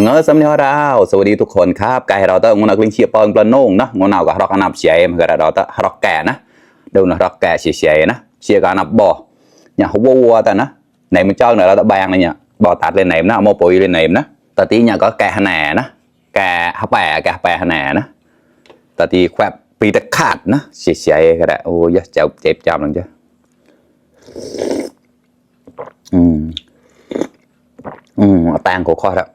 มึงเออสำเนียเราสวัสดีทุกคนครับกายเราต้องงนักลิงเชียปอนปลาโน่งนะงนเอากับรอกนับเชียมันก็เราต้องรอกแก่นะเดี๋ยวนะรอกแก่เชียๆนะเชียกันนับบ่อเนี่ยหัววัวแต่นะไหนมันเจ้าเนี่ยเราต้องแบงเลยเนี่ยบ่อตัดเลยไหนนะเอามปุยเลยไหนนะแต่ทีเนี่ยก็แก่แหน่นะแก่ฮับแปะแก่แปะแหน่นะแต่ทีแควบปีตะขาดนะเชียๆก็ได้โอ้ยเจ็บเจ็บจำลังจ้ะอืมอืมเอาแตงโคข้อแล้ว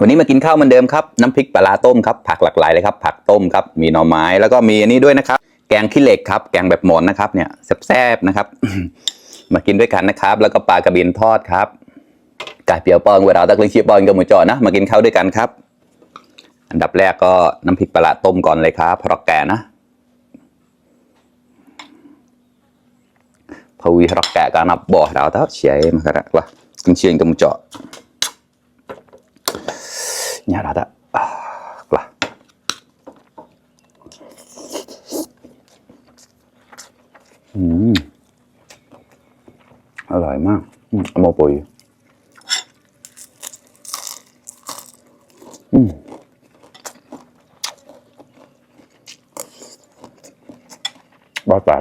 วันนี้มากินข้าวเหมือนเดิมครับ น้ำพริกปลาต้มครับ ผักหลากหลายเลยครับ ผักต้มครับ มีหน่อไม้แล้วก็มีอันนี้ด้วยนะครับ แกงขี้เหล็กครับ แกงแบบหมอนนะครับ เนี่ยแซ่บๆนะครับ มากินด้วยกันนะครับ แล้วก็ปลากระเบนทอดครับไก่เปียวปองเวลาตะกลิงชีปอนกับหมูจอนะ มากินข้าวด้วยกันครับ อันดับแรกก็น้ำพริกปลาต้มก่อนเลยครับเพราะแกนะพวีรอกแกะก็นับบ่อเราเท่าเฉียมาครับว่ากินเชียงกับหมูจอ nhà đã đã à, là ừ. อร่อยมากอืมอามปุยอืมบ้าตั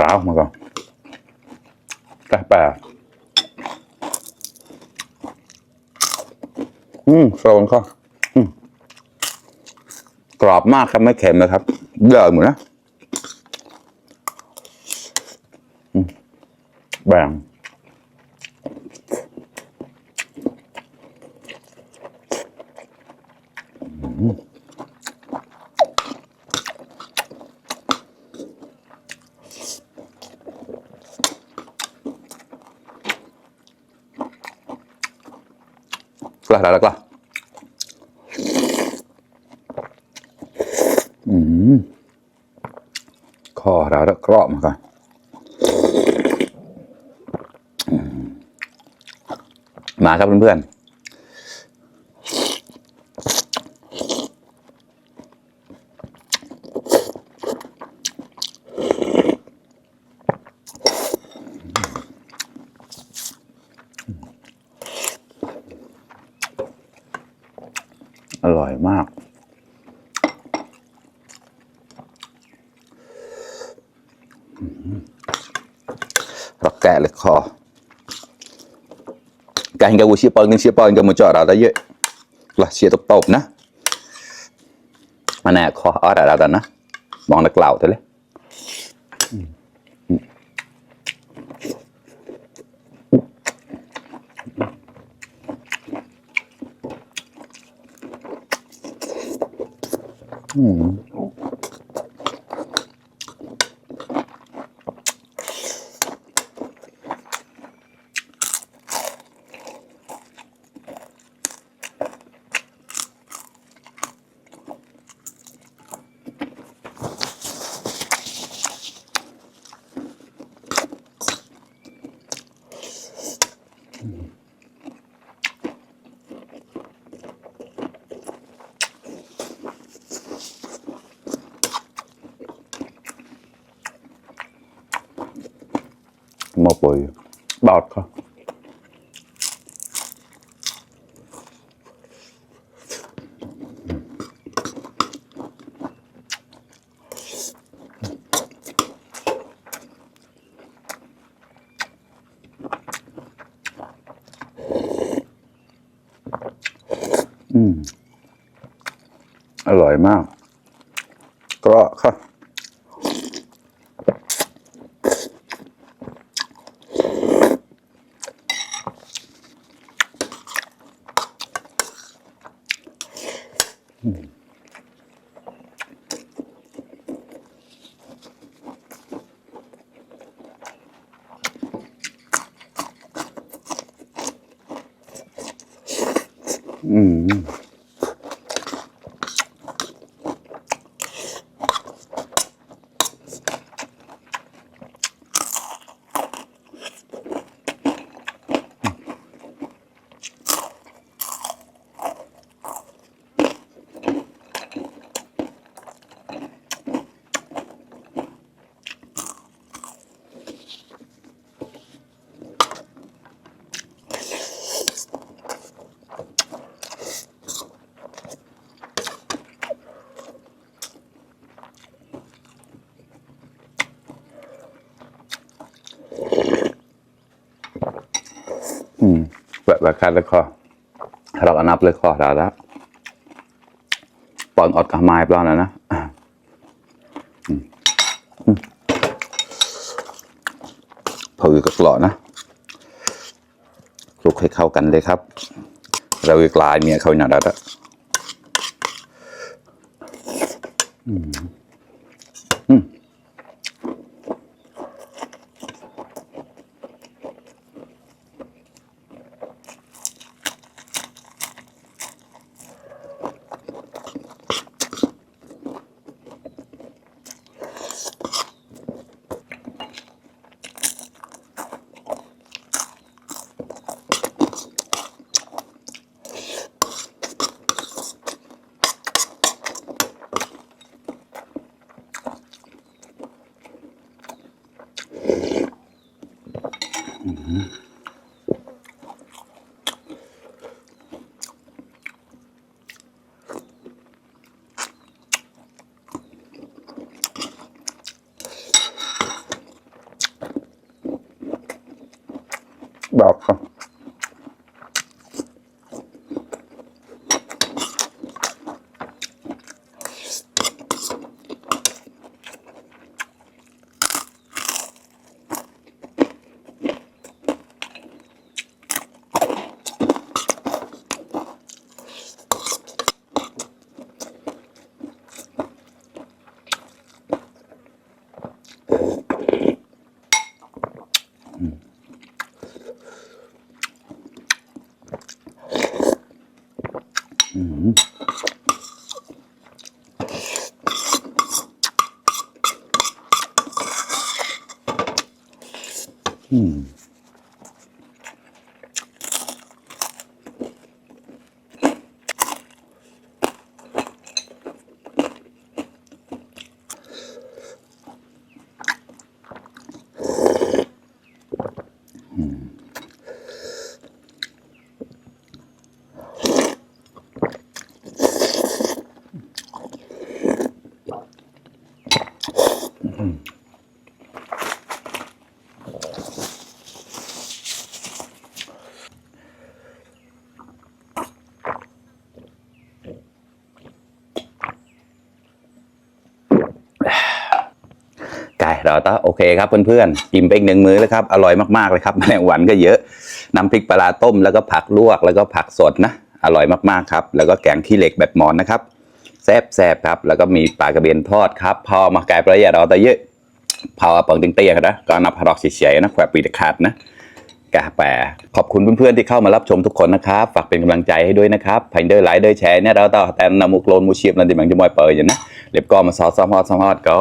ร้าวมาก่อนแต่แปลกอืมโซนก็อืมกรอบมากครับไม่เค็มนะครับเยอะหมดนะอืม แบ่ง Kelah, dah, dah, kelah. Hmm. คอเราแล้วกรอบมาก่อนอืมมาครับเพื่อนๆาก รักแกะเลยคอการกับวูชีปอนกันเชียปอนกับมือจอดเราได้เยอะละเชียตบๆนะมาแน่คออ้อดเราดันนะ มองนักเล่าเถอะเลย อืม một buổi bọt thôi ừ. อร่อยมาก ก็ค่ะ อื vậy và khai lên kho เราก็นับเลยข้อเราแล้วปอนอดกับไม้ปลอนนะนะพออืมผือกับหล่อนะคลุกให้เข้ากันเลยครับ เราอีกลายเมียเขาหนาดัดอะอื บ ไก่เราต้โอเคครับเพื่อนๆกินไปอีกหนึ่งมื้อแล้วครับ อร่อยมากๆเลยครับแมลงวันก็เยอะ น้ำพริกปลาต้มแล้วก็ผักลวกแล้วก็ผักสดนะ อร่อยมากๆครับ แล้วก็แกงขี้เหล็กแบบหมอนนะครับแซ่บๆครับ แล้วก็มีปลากระเบนทอดครับพอมาไก่ประหยัดเราแต่เยอะพอปังติงเตี้ยนะก็นับพารอกเฉยๆนะแขวปีตะขาดนะกาแปขอบคุณเพื่อนๆที่เข้ามารับชมทุกคนนะครับ ฝากเป็นกำลังใจให้ด้วยนะครับไพเดอร์ไลค์เดอร์แชร์เนี่ยเราต่อแต่นำมุกโลนมูเชียบนันติมังจะมวยเปิดอย่างนะเล็บก็มาซอสซ้อมฮอดซ้อมฮอดก็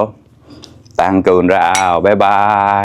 ตั้งกูนราวบ๊ายบาย